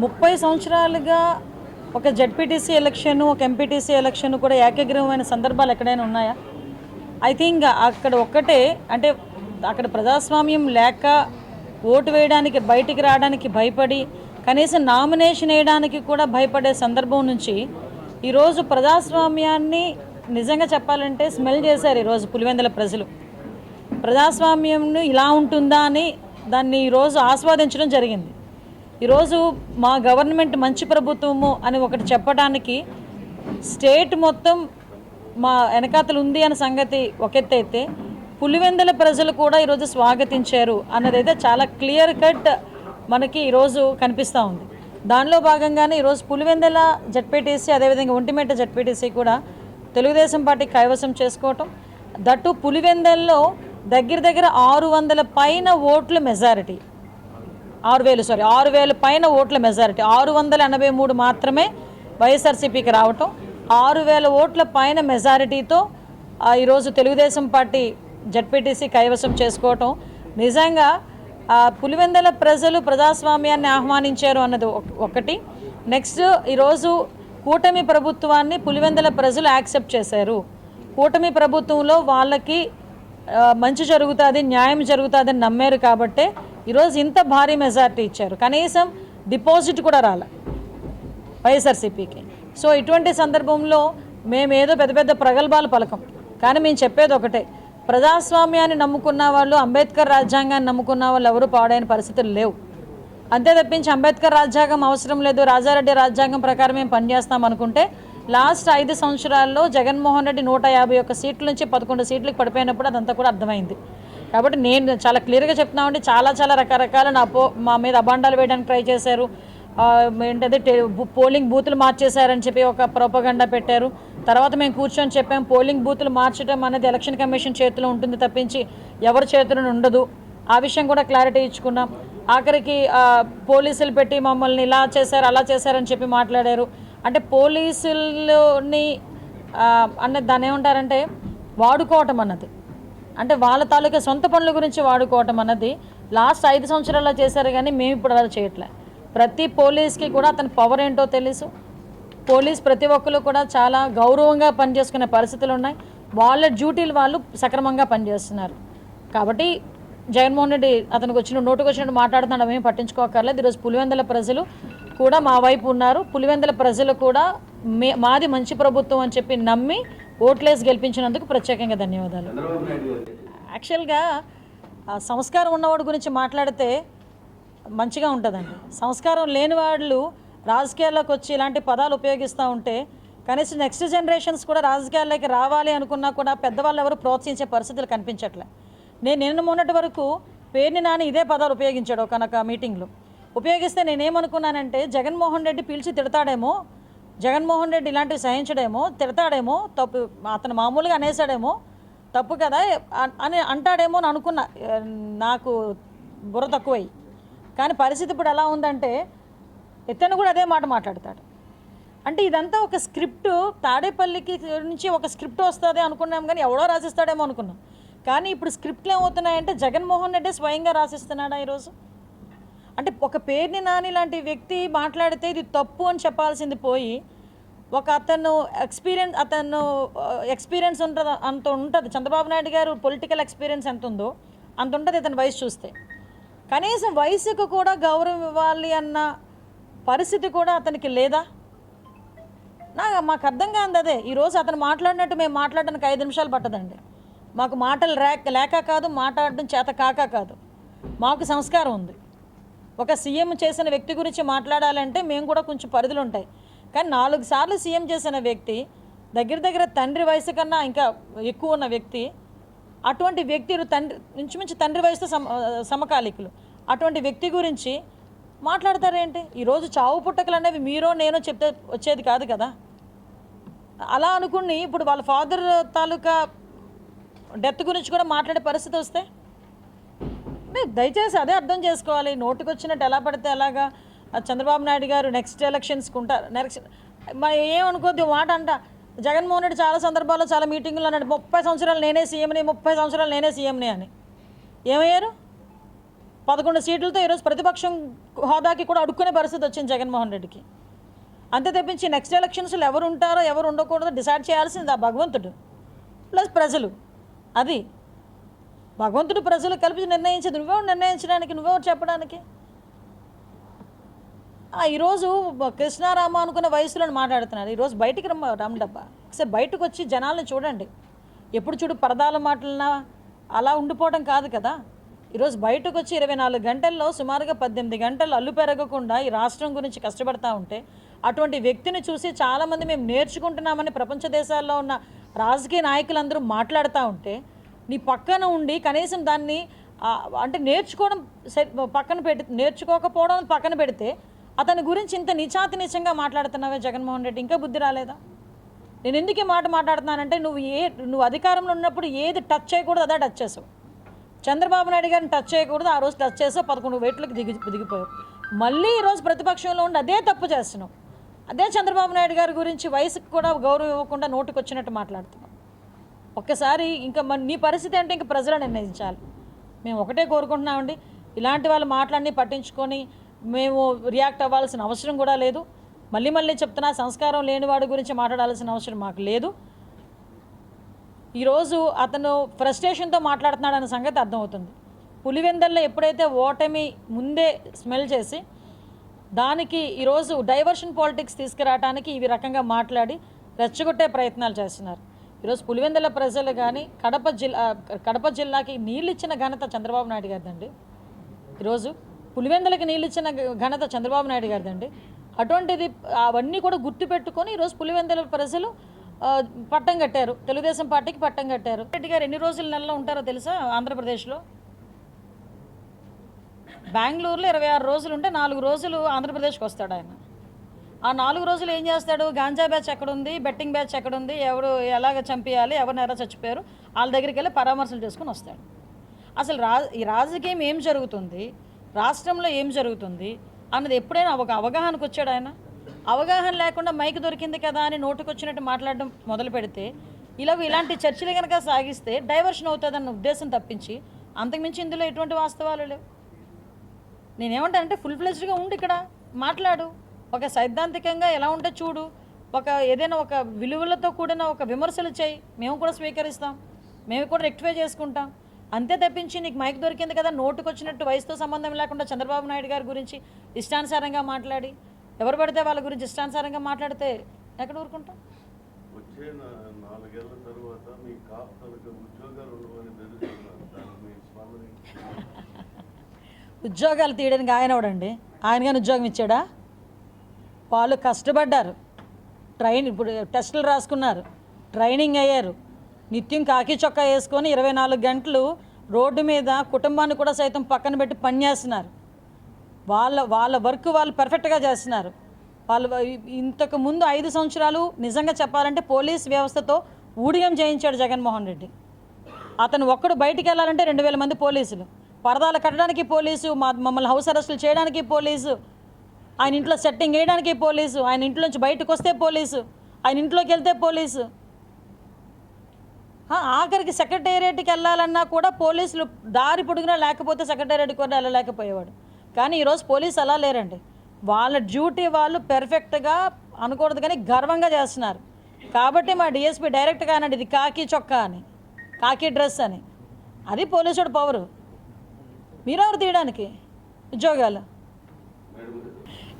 ముప్పై సంవత్సరాలుగా ఒక జడ్పీటీసీ ఎలక్షన్ ఒక ఎంపీటీసీ ఎలక్షన్ కూడా ఏకగ్రీవమైన సందర్భాలు ఎక్కడైనా ఉన్నాయా? ఐ థింక్ అక్కడ ఒక్కటే అంటే అక్కడ ప్రజాస్వామ్యం లేక ఓటు వేయడానికి బయటికి రావడానికి భయపడి కనీసం నామినేషన్ వేయడానికి కూడా భయపడే సందర్భం నుంచి ఈరోజు ప్రజాస్వామ్యాన్ని నిజంగా చెప్పాలంటే స్మెల్ చేశారు ఈరోజు పులివెందుల ప్రజలు. ప్రజాస్వామ్యం ఇలా ఉంటుందా అని దాన్ని ఈరోజు ఆస్వాదించడం జరిగింది. ఈరోజు మా గవర్నమెంట్ మంచి ప్రభుత్వము అని ఒకటి చెప్పడానికి స్టేట్ మొత్తం మా వెనకాతలు ఉంది అనే సంగతి ఒక పులివెందుల ప్రజలు కూడా ఈరోజు స్వాగతించారు అన్నదైతే చాలా క్లియర్ కట్ మనకి ఈరోజు కనిపిస్తూ ఉంది. దానిలో భాగంగానే ఈరోజు పులివెందుల జడ్పీటీసీ అదేవిధంగా ఒంటిమేట జడ్పీటీసీ కూడా తెలుగుదేశం పార్టీ కైవసం చేసుకోవటం. దట్టు పులివెందల్లో దగ్గర దగ్గర ఆరు వందల పైన ఓట్ల మెజారిటీ. ఆరు వేలు సారీ ఆరు వేల పైన ఓట్ల మెజారిటీ. ఆరు వందల ఎనభై మూడు మాత్రమే వైఎస్ఆర్సీపీకి రావటం. ఆరు వేల ఓట్ల పైన మెజారిటీతో ఈరోజు తెలుగుదేశం పార్టీ జడ్పీటీసీ కైవసం చేసుకోవటం. నిజంగా పులివెందల ప్రజలు ప్రజాస్వామ్యాన్ని ఆహ్వానించారు అన్నది ఒకటి. నెక్స్ట్ ఈరోజు కూటమి ప్రభుత్వాన్ని పులివెందల ప్రజలు యాక్సెప్ట్ చేశారు. కూటమి ప్రభుత్వంలో వాళ్ళకి మంచి జరుగుతుంది న్యాయం జరుగుతుందని నమ్మారు కాబట్టే ఈరోజు ఇంత భారీ మెజార్టీ ఇచ్చారు. కనీసం డిపాజిట్ కూడా రాలే వైఎస్ఆర్సీపీకి. సో ఇటువంటి సందర్భంలో మేమేదో పెద్ద పెద్ద ప్రగల్భాలు పలకం. కానీ మేము చెప్పేది ఒకటే ప్రజాస్వామ్యాన్ని నమ్ముకున్న వాళ్ళు అంబేద్కర్ రాజ్యాంగాన్ని నమ్ముకున్న వాళ్ళు ఎవరు పాడైన పరిస్థితులు లేవు. అంతే తప్పించి అంబేద్కర్ రాజ్యాంగం అవసరం లేదు రాజారెడ్డి రాజ్యాంగం ప్రకారం మేము పనిచేస్తాం అనుకుంటే లాస్ట్ ఐదు సంవత్సరాల్లో జగన్మోహన్ రెడ్డి నూట యాభై ఒక్క సీట్ల నుంచి పదకొండు సీట్లకు పడిపోయినప్పుడు అదంతా కూడా అర్థమైంది. కాబట్టి నేను చాలా క్లియర్గా చెప్తున్నామండి చాలా చాలా రకరకాల నా పో మా మీద అబాండాలు వేయడానికి ట్రై చేశారు. ఏంటంటే పోలింగ్ బూతులు మార్చేశారని చెప్పి ఒక ప్రోపగండా పెట్టారు. తర్వాత మేము కూర్చొని చెప్పాం పోలింగ్ బూతులు మార్చడం అనేది ఎలక్షన్ కమిషన్ చేతిలో ఉంటుంది తప్పించి ఎవరి చేతిలో ఉండదు. ఆ విషయం కూడా క్లారిటీ ఇచ్చుకున్నాం. ఆఖరికి పోలీసులు పెట్టి మమ్మల్ని ఇలా చేశారు అలా చేశారని చెప్పి మాట్లాడారు. అంటే పోలీసులని ఆ, అన్నది దాన్ని ఏమంటారంటే వాడుకోవటం అన్నది. అంటే వాళ్ళ తాలూకా సొంత పనుల గురించి వాడుకోవటం అన్నది లాస్ట్ ఐదు సంవత్సరాల్లో చేశారు కానీ మేము ఇప్పుడు అలా చేయట్లే. ప్రతి పోలీస్కి కూడా అతని పవర్ ఏంటో తెలుసు. పోలీస్ ప్రతి ఒక్కరు కూడా చాలా గౌరవంగా పనిచేసుకునే పరిస్థితులు ఉన్నాయి. వాళ్ళ డ్యూటీలు వాళ్ళు సక్రమంగా పనిచేస్తున్నారు. కాబట్టి జగన్మోహన్ రెడ్డి అతనికి వచ్చిన నోటుకు వచ్చినట్టు మాట్లాడుతున్నాడు మేము పట్టించుకోకర్లేదు. ఈరోజు పులివెందల ప్రజలు కూడా మా వైపు ఉన్నారు. పులివెందల ప్రజలు కూడా మే మాది మంచి ప్రభుత్వం అని చెప్పి నమ్మి ఓట్లేసి గెలిపించినందుకు ప్రత్యేకంగా ధన్యవాదాలు. యాక్చువల్గా సంస్కారం ఉన్నవాడి గురించి మాట్లాడితే మంచిగా ఉంటుందండి. సంస్కారం లేని వాళ్ళు రాజకీయాల్లోకి వచ్చి ఇలాంటి పదాలు ఉపయోగిస్తూ ఉంటే కనీసం నెక్స్ట్ జనరేషన్స్ కూడా రాజకీయాల్లోకి రావాలి అనుకున్నా కూడా పెద్దవాళ్ళు ఎవరు ప్రోత్సహించే పరిస్థితులు కనిపించట్లే. నేను నిన్న మొన్నటి వరకు పేరుని నాని ఇదే పదాలు ఉపయోగించాడు ఒకనొక మీటింగ్లో. ఉపయోగిస్తే నేనేమనుకున్నానంటే జగన్మోహన్ రెడ్డి పిలిచి తిడతాడేమో జగన్మోహన్ రెడ్డి ఇలాంటివి సహించడేమో తిడతాడేమో తప్పు అతను మామూలుగా అనేసాడేమో తప్పు కదా అని అంటాడేమో అని అనుకున్నా. నాకు బుర్ర తక్కువై. కానీ పరిస్థితి ఇప్పుడు ఎలా ఉందంటే ఇతను కూడా అదే మాట మాట్లాడతాడు. అంటే ఇదంతా ఒక స్క్రిప్ట్ తాడేపల్లికి నుంచి ఒక స్క్రిప్ట్ వస్తుంది అనుకున్నాం కానీ ఎవడో రాసిస్తాడేమో అనుకున్నాం. కానీ ఇప్పుడు స్క్రిప్ట్లు ఏమవుతున్నాయంటే జగన్మోహన్ రెడ్డి స్వయంగా రాసిస్తున్నాడా ఈరోజు? అంటే ఒక పేరుని నాని లాంటి వ్యక్తి మాట్లాడితే ఇది తప్పు అని చెప్పాల్సింది పోయి ఒక అతను ఎక్స్పీరియన్స్ అతను ఎక్స్పీరియన్స్ ఉంటుంది అంత ఉంటుంది. చంద్రబాబు నాయుడు గారు పొలిటికల్ ఎక్స్పీరియన్స్ ఎంత ఉందో అంత ఉంటుంది ఇతని వయసు చూస్తే. కనీసం వయసుకు కూడా గౌరవం ఇవ్వాలి అన్న పరిస్థితి కూడా అతనికి లేదా? నాకు మాకు అర్థం కాదు అదే. ఈరోజు అతను మాట్లాడినట్టు మేము మాట్లాడడానికి ఐదు నిమిషాలు పట్టదండి. మాకు మాటలు రేక లేక కాదు మాట్లాడడం చేత కాక కాదు. మాకు సంస్కారం ఉంది. ఒక సీఎం చేసిన వ్యక్తి గురించి మాట్లాడాలంటే మేము కూడా కొంచెం పరిధులు ఉంటాయి కానీ నాలుగు సార్లు సీఎం చేసిన వ్యక్తి దగ్గర దగ్గర తండ్రి వయసు కన్నా ఇంకా ఎక్కువ ఉన్న వ్యక్తి అటువంటి వ్యక్తి తండ్రి ఇంచుమించు తండ్రి వయసుతో సమ సమకాలికులు. అటువంటి వ్యక్తి గురించి మాట్లాడతారేంటి? ఈరోజు చావు పుట్టకలు అనేవి మీరో నేనో చెప్తే వచ్చేది కాదు కదా. అలా అనుకుని ఇప్పుడు వాళ్ళ ఫాదర్ తాలూకా డెత్ గురించి కూడా మాట్లాడే పరిస్థితి వస్తే దయచేసి అదే అర్థం చేసుకోవాలి. నోటికి వచ్చినట్టు ఎలా పడితే ఎలాగా ఆ చంద్రబాబు నాయుడు గారు నెక్స్ట్ ఎలక్షన్స్కి ఉంటారు. నెక్స్ట్ మరి ఏమనుకోద్ది మాట అంట. జగన్మోహన్ రెడ్డి చాలా సందర్భాల్లో చాలా మీటింగులు అన్నాడు ముప్పై సంవత్సరాలు నేనే సీఎంని ముప్పై సంవత్సరాలు నేనే సీఎంని అని. ఏమయ్యారు? పదకొండు సీట్లతో ఈరోజు ప్రతిపక్షం హోదాకి కూడా అడుక్కునే పరిస్థితి వచ్చింది జగన్మోహన్ రెడ్డికి. అంతే తప్పించి నెక్స్ట్ ఎలక్షన్స్లో ఎవరు ఉంటారో ఎవరు ఉండకూడదో డిసైడ్ చేయాల్సింది ఆ భగవంతుడు. ప్లస్ ప్రజలు. అది భగవంతుడు ప్రజలు కలిపి నిర్ణయించేది. నువ్వెవరు నిర్ణయించడానికి? నువ్వెవరు చెప్పడానికి? ఈరోజు కృష్ణారామ అనుకున్న వయసులో మాట్లాడుతున్నారు ఈరోజు బయటికి రమ్మ రమ్మడబ్బా ఒకసారి బయటకు వచ్చి జనాలను చూడండి. ఎప్పుడు చూడు పరదాల మాటలనా అలా ఉండిపోవడం కాదు కదా. ఈరోజు బయటకు వచ్చి ఇరవై నాలుగు గంటల్లో సుమారుగా పద్దెనిమిది గంటలు అల్లు పెరగకుండా ఈ రాష్ట్రం గురించి కష్టపడతా ఉంటే అటువంటి వ్యక్తిని చూసి చాలామంది మేము నేర్చుకుంటున్నామని ప్రపంచ దేశాల్లో ఉన్న రాజకీయ నాయకులందరూ మాట్లాడుతూ ఉంటే నీ పక్కన ఉండి కనీసం దాన్ని అంటే నేర్చుకోవడం పక్కన పెట్టి నేర్చుకోకపోవడం పక్కన పెడితే అతని గురించి ఇంత నిచాతి నిచంగా మాట్లాడుతున్నావే జగన్మోహన్ రెడ్డి. ఇంకా బుద్ధి రాలేదా? నేను ఎందుకు ఈ మాట మాట్లాడుతున్నానంటే నువ్వు ఏ నువ్వు అధికారంలో ఉన్నప్పుడు ఏది టచ్ చేయకూడదు అదే టచ్ చేసావు. చంద్రబాబు నాయుడు గారిని టచ్ చేయకూడదు ఆ రోజు టచ్ చేసావు పదకొండు వెయిట్లకు దిగి దిగిపోయావు. మళ్ళీ ఈరోజు ప్రతిపక్షంలో ఉండి అదే తప్పు చేస్తున్నావు. అదే చంద్రబాబు నాయుడు గారి గురించి వయసుకు కూడా గౌరవం ఇవ్వకుండా నోటుకు వచ్చినట్టు మాట్లాడుతున్నావు. ఒక్కసారి ఇంకా మన నీ పరిస్థితి అంటే ఇంకా ప్రజలు నిర్ణయించాలి. మేము ఒకటే కోరుకుంటున్నామండి. ఇలాంటి వాళ్ళ మాటలన్నీ పట్టించుకొని మేము రియాక్ట్ అవ్వాల్సిన అవసరం కూడా లేదు. మళ్ళీ మళ్ళీ చెప్తున్నా సంస్కారం లేని వాడి గురించి మాట్లాడాల్సిన అవసరం మాకు లేదు. ఈరోజు అతను ఫ్రస్ట్రేషన్తో మాట్లాడుతున్నాడు అన్న సంగతి అర్థమవుతుంది. పులివెందల్లో ఎప్పుడైతే ఓటమి ముందే స్మెల్ చేసి దానికి ఈరోజు డైవర్షన్ పాలిటిక్స్ తీసుకురావడానికి ఈ రకంగా మాట్లాడి రెచ్చగొట్టే ప్రయత్నాలు చేస్తున్నారు. ఈరోజు పులివెందుల ప్రజలు కానీ కడప జిల్లా కడప జిల్లాకి నీళ్ళు ఇచ్చిన ఘనత చంద్రబాబు నాయుడు గారిదండి. ఈరోజు పులివెందులకి నీళ్ళు ఇచ్చిన ఘనత చంద్రబాబు నాయుడు గారిదండి. అటువంటిది అవన్నీ కూడా గుర్తుపెట్టుకొని ఈరోజు పులివెందుల ప్రజలు పట్టం కట్టారు. తెలుగుదేశం పార్టీకి పట్టం కట్టారు. రెడ్డి గారు ఎన్ని రోజులు నెలలో ఉంటారో తెలుసా ఆంధ్రప్రదేశ్లో? బెంగళూరులో ఇరవై ఆరు రోజులు ఉంటే నాలుగు రోజులు ఆంధ్రప్రదేశ్కి వస్తాడు ఆయన. ఆ నాలుగు రోజులు ఏం చేస్తాడు? గాంజా బ్యాచ్ ఎక్కడుంది? బెట్టింగ్ బ్యాచ్ ఎక్కడుంది? ఎవరు ఎలాగ చంపేయాలి? ఎవరిని ఎలా చచ్చిపోయారు వాళ్ళ దగ్గరికి వెళ్ళి పరామర్శలు చేసుకుని వస్తాడు. అసలు రా ఈ రాజకీయం ఏం జరుగుతుంది? రాష్ట్రంలో ఏం జరుగుతుంది? అన్నది ఎప్పుడైనా ఒక అవగాహనకు వచ్చాడు ఆయన? అవగాహన లేకుండా మైక్ దొరికింది కదా అని నోటుకొచ్చినట్టు మాట్లాడడం మొదలు పెడితే ఇలా ఇలాంటి చర్చలు కనుక సాగిస్తే డైవర్షన్ అవుతుందన్న ఉద్దేశం తప్పించి అంతకుమించి ఇందులో ఎటువంటి వాస్తవాలు లేవు. నేనేమంటానంటే ఫుల్ ఫ్లెజ్డ్గా ఉండి ఇక్కడ. మాట్లాడు. ఒక సైద్ధాంతికంగా ఎలా ఉంటే చూడు ఒక ఏదైనా ఒక విలువలతో కూడిన ఒక విమర్శలు చేయి మేము కూడా స్వీకరిస్తాం మేము కూడా రెక్టిఫై చేసుకుంటాం. అంతే తప్పించి నీకు మైక్ దొరికింది కదా నోటుకు వచ్చినట్టు వయసుతో సంబంధం లేకుండా చంద్రబాబు నాయుడు గారి గురించి ఇష్టానుసారంగా మాట్లాడి ఎవరు పడితే వాళ్ళ గురించి ఇష్టానుసారంగా మాట్లాడితే ఎక్కడ ఊరుకుంటాం? వచ్చే నా- నాలుగేళ్ళ తర్వాత మీ కాపులకు ఉద్యోగాలు? ఉద్యోగాలు తీయడానికి ఆయన ఎవడండి? ఆయన కానీ ఉద్యోగం ఇచ్చాడా? వాళ్ళు కష్టపడ్డారు. ట్రైన్ ఇప్పుడు టెస్టులు రాసుకున్నారు. ట్రైనింగ్ అయ్యారు. నిత్యం కాకి చొక్కా వేసుకొని ఇరవై నాలుగు గంటలు రోడ్డు మీద కుటుంబాన్ని కూడా సైతం పక్కన పెట్టి పనిచేస్తున్నారు వాళ్ళ వాళ్ళ వర్క్ వాళ్ళు పర్ఫెక్ట్గా చేస్తున్నారు. వాళ్ళు ఇంతకు ముందు ఐదు సంవత్సరాలు నిజంగా చెప్పాలంటే పోలీస్ వ్యవస్థతో ఊడియం చేయించాడు జగన్మోహన్ రెడ్డి. అతను ఒక్కడు బయటికి వెళ్ళాలంటే రెండు వేల మంది పోలీసులు. పరదాలు కట్టడానికి పోలీసు మా మమ్మల్ని హౌస్ అరెస్టులు చేయడానికి పోలీసు ఆయన ఇంట్లో సెట్టింగ్ వేయడానికి పోలీసు. ఆయన ఇంట్లో నుంచి బయటకు వస్తే పోలీసు. ఆయన ఇంట్లోకి వెళ్తే పోలీసు. ఆఖరికి సెక్రటేరియట్కి వెళ్ళాలన్నా కూడా పోలీసులు దారి పొడుగునా లేకపోతే సెక్రటేరియట్కి కూడా వెళ్ళలేకపోయేవాడు. కానీ ఈరోజు పోలీసు అలా లేరండి. వాళ్ళ డ్యూటీ వాళ్ళు పెర్ఫెక్ట్గా అనకూడదు కానీ గర్వంగా చేస్తున్నారు. కాబట్టి మా డిఎస్పీ డైరెక్ట్గా అనండి ఇది కాకి చొక్కా అని కాకి డ్రెస్ అని. అది పోలీసుడు పవరు. మీరెవరు తీయడానికి? ఉద్యోగాలు?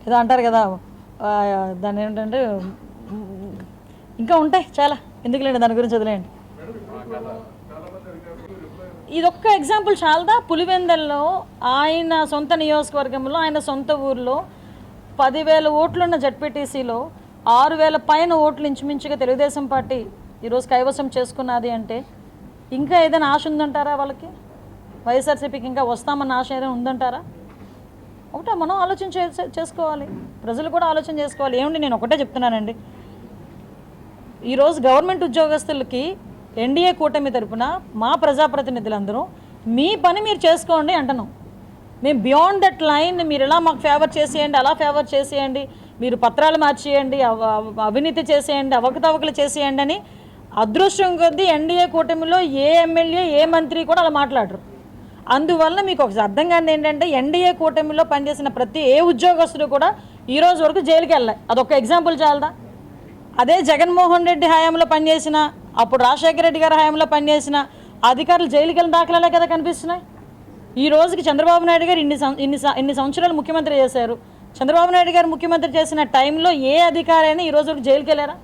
ఏదో అంటారు కదా దాన్ని ఏంటంటే ఇంకా ఉంటాయి చాలా. ఎందుకులేండి దాని గురించి వదిలేయండి. ఇదొక్క ఎగ్జాంపుల్ చాలదా? పులివెందల్లో ఆయన సొంత నియోజకవర్గంలో ఆయన సొంత ఊర్లో పదివేల ఓట్లున్న జడ్పీటీసీలో ఆరు వేల పైన ఓట్లు ఇంచుమించుగా తెలుగుదేశం పార్టీ ఈరోజు కైవసం చేసుకున్నది అంటే ఇంకా ఏదైనా ఆశ ఉందంటారా వాళ్ళకి? వైఎస్ఆర్సీపీకి ఇంకా వస్తామన్న ఆశ ఏదైనా ఉందంటారా? ఒకటే మనం ఆలోచన చే- చేసుకోవాలి. ప్రజలు కూడా ఆలోచన చేసుకోవాలి. ఏమండి నేను ఒకటే చెప్తున్నానండి. ఈరోజు గవర్నమెంట్ ఉద్యోగస్తులకి ఎన్డీఏ కూటమి తరపున మా ప్రజాప్రతినిధులందరూ మీ పని మీరు చేసుకోండి అంటున్నాం. మేము బియాండ్ దట్ లైన్ మీరు ఎలా మాకు ఫేవర్ చేసేయండి అలా ఫేవర్ చేసేయండి మీరు పత్రాలు మార్చేయండి అవినీతి చేసేయండి అవకతవకలు చేసేయండి అని అదృష్టం కొద్దీ ఎన్డీఏ కూటమిలో ఏ ఎమ్మెల్యే ఏ మంత్రి కూడా అలా మాట్లాడరు. అందువల్ల మీకు ఒక అర్థం కాని ఏంటంటే ఎన్డీఏ కూటమిలో పనిచేసిన ప్రతి ఏ ఉద్యోగస్తుడు కూడా ఈ రోజు వరకు జైలుకి వెళ్ళాలి. అదొక ఎగ్జాంపుల్ చాలదా? అదే జగన్మోహన్ రెడ్డి హయాంలో పనిచేసిన అప్పుడు రాజశేఖర రెడ్డి గారి హయాంలో పనిచేసిన అధికారులు జైలుకి వెళ్ళిన దాఖలాలే కదా కనిపిస్తున్నాయి? ఈ రోజుకి చంద్రబాబు నాయుడు గారు ఇన్ని సం- ఇన్ని ఇన్ని సంవత్సరాలు ముఖ్యమంత్రి చేశారు. చంద్రబాబు నాయుడు గారు ముఖ్యమంత్రి చేసిన టైంలో ఏ అధికారి అయినా ఈ రోజు వరకు జైలుకి వెళ్ళారా?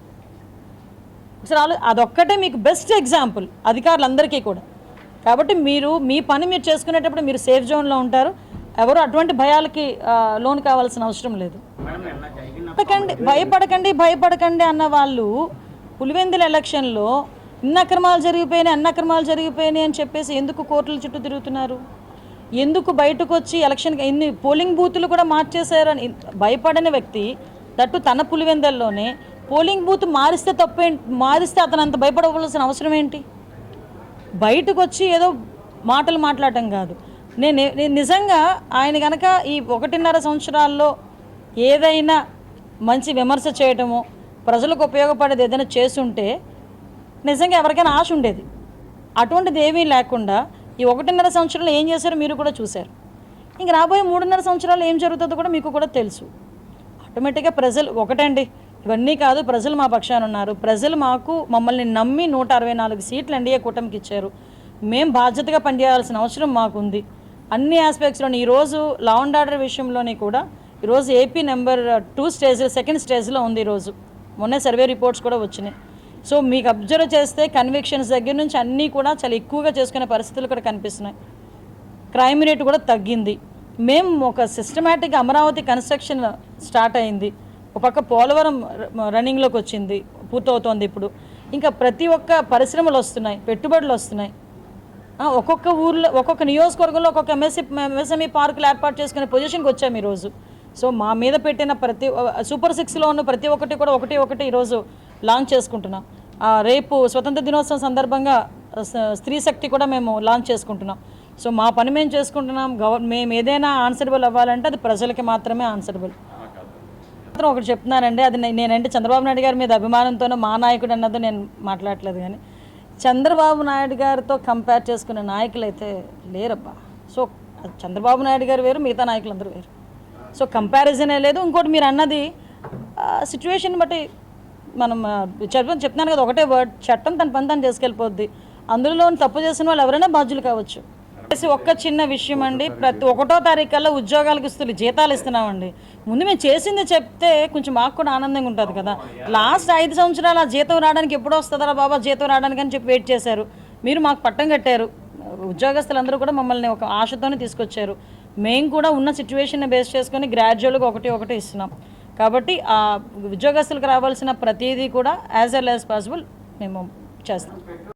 ఒకసారి ఆలో- అదొక్కటే మీకు బెస్ట్ ఎగ్జాంపుల్ అధికారులందరికీ కూడా. కాబట్టి మీరు మీ పని మీరు చేసుకునేటప్పుడు మీరు సేఫ్ జోన్లో ఉంటారు. ఎవరు అటువంటి భయాలకి లోన్ కావాల్సిన అవసరం లేదు. భయపడకండి భయపడకండి భయపడకండి అన్న వాళ్ళు పులివెందుల ఎలక్షన్లో ఇన్ని అక్రమాలు జరిగిపోయినాయి అన్ని అక్రమాలు జరిగిపోయినాయి అని చెప్పేసి ఎందుకు కోర్టుల చుట్టూ తిరుగుతున్నారు? ఎందుకు బయటకు వచ్చి ఎలక్షన్కి ఎన్ని పోలింగ్ బూతులు కూడా మార్చేశారు అని భయపడని వ్యక్తి దట్టు తన పులివెందల్లోనే పోలింగ్ బూత్ మారిస్తే తప్పే మారిస్తే అతను అంత భయపడవలసిన అవసరం ఏంటి? బయటకు వచ్చి ఏదో మాటలు మాట్లాడటం కాదు. నేను నేను నిజంగా ఆయన కనుక ఈ ఒకటిన్నర సంవత్సరాల్లో ఏదైనా మంచి విమర్శ చేయటము ప్రజలకు ఉపయోగపడేది ఏదైనా చేసుంటే నిజంగా ఎవరికైనా ఆశ ఉండేది. అటువంటిది ఏమీ లేకుండా ఈ ఒకటిన్నర సంవత్సరాలు ఏం చేశారో మీరు కూడా చూశారు. ఇంక రాబోయే మూడున్నర సంవత్సరాలు ఏం జరుగుతుందో కూడా మీకు కూడా తెలుసు. ఆటోమేటిక్గా ప్రజలు ఒకటండి. ఇవన్నీ కాదు ప్రజలు మా పక్షాన ఉన్నారు. ప్రజలు మాకు మమ్మల్ని నమ్మి నూట అరవై నాలుగు సీట్లు ఎన్డీఏ కూటమికి ఇచ్చారు. మేము బాధ్యతగా పనిచేయాల్సిన అవసరం మాకుంది. అన్ని ఆస్పెక్ట్స్లోని ఈరోజు లా అండ్ ఆర్డర్ విషయంలోని కూడా ఈరోజు AP number two stage second స్టేజ్లో ఉంది ఈరోజు మొన్న సర్వే రిపోర్ట్స్ కూడా వచ్చినాయి. సో మీకు అబ్జర్వ్ చేస్తే కన్విక్షన్స్ దగ్గర నుంచి అన్నీ కూడా చాలా ఎక్కువగా చేసుకునే పరిస్థితులు కూడా కనిపిస్తున్నాయి. క్రైమ్ రేట్ కూడా తగ్గింది. మేము ఒక సిస్టమేటిక్ అమరావతి కన్స్ట్రక్షన్ స్టార్ట్ అయింది. ఒక పక్క పోలవరం రన్నింగ్లోకి వచ్చింది పూర్తవుతోంది ఇప్పుడు. ఇంకా ప్రతి ఒక్క పరిశ్రమలు వస్తున్నాయి పెట్టుబడులు వస్తున్నాయి. ఒక్కొక్క ఊర్లో ఒక్కొక్క నియోజకవర్గంలో ఒక్కొక్క ఎంఎస్సి ఎంఎస్ఎంఈ పార్కులు ఏర్పాటు చేసుకునే పొజిషన్కి వచ్చాము ఈరోజు. సో మా మీద పెట్టిన ప్రతి సూపర్ సిక్స్లో ఉన్న ప్రతి ఒక్కటి కూడా ఒకటి ఒకటి ఈరోజు లాంచ్ చేసుకుంటున్నాం. ఆ, రేపు స్వతంత్ర దినోత్సవం సందర్భంగా స్త్రీ శక్తి కూడా మేము లాంచ్ చేసుకుంటున్నాం. సో మా పని మేము చేసుకుంటున్నాం. గవర్ మేము ఏదైనా ఆన్సరబుల్ అవ్వాలంటే అది ప్రజలకి మాత్రమే ఆన్సరబుల్ మాత్రం ఒకటి చెప్తున్నానండి. అది నేనంటే చంద్రబాబు నాయుడు గారి మీద అభిమానంతోనో మా నాయకుడు అన్నదో నేను మాట్లాడట్లేదు కానీ చంద్రబాబు నాయుడు గారితో కంపేర్ చేసుకునే నాయకులు అయితే లేరబ్బా. సో చంద్రబాబు నాయుడు గారు వేరు మిగతా నాయకులు అందరూ వేరు. సో కంపారిజనే లేదు. ఇంకోటి మీరు అన్నది సిచ్యువేషన్ బట్టి మనం ఆ, చెప్తున్నాను కదా ఒకటే వర్డ్ చట్టం తన పని తను చేసుకెళ్ళిపోద్ది. అందులో తప్పు చేసిన వాళ్ళు ఎవరైనా బాధ్యులు కావచ్చు. ఒక్క చిన్న విషయం అండి. ప్రతి ఒకటో తారీఖు కల్లా ఉద్యోగాలకు ఇస్తున్న జీతాలు ఇస్తున్నామండి. ముందు మేము చేసింది చెప్తే కొంచెం మాకు కూడా ఆనందంగా ఉంటుంది కదా. లాస్ట్ ఐదు సంవత్సరాలు ఆ జీతం రావడానికి ఎప్పుడు వస్తుందా బాబా జీతం రావడానికి అని చెప్పి వెయిట్ చేశారు. మీరు మాకు పట్టం కట్టారు. ఉద్యోగస్తులందరూ కూడా మమ్మల్ని ఒక ఆశతోనే తీసుకొచ్చారు. మేము కూడా ఉన్న సిచ్యువేషన్ని బేస్ చేసుకొని గ్రాడ్యువల్గా ఒకటి ఒకటి ఇస్తున్నాం. కాబట్టి ఆ ఉద్యోగస్తులకు రావాల్సిన ప్రతిదీ కూడా యాజ్ ఎల్ యాజ్ పాసిబుల్ మేము చేస్తాం.